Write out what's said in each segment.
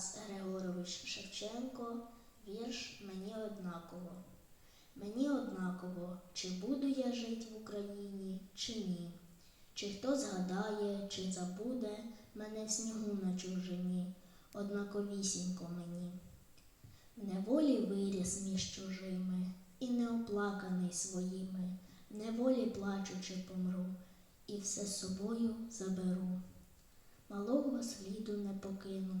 Тарас Григорович Шевченко, вірш Мені однаково. Мені однаково, чи буду я жить в Україні, чи ні. Чи хто згадає, чи забуде мене в снігу на чужині, однаковісінько мені. В неволі виріс між чужими, і неоплаканий своїми, в неволі плачучи помру, і все з собою заберу. Малого сліду не покину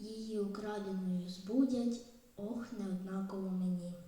Її украденою збудять, ох, неоднаково мені.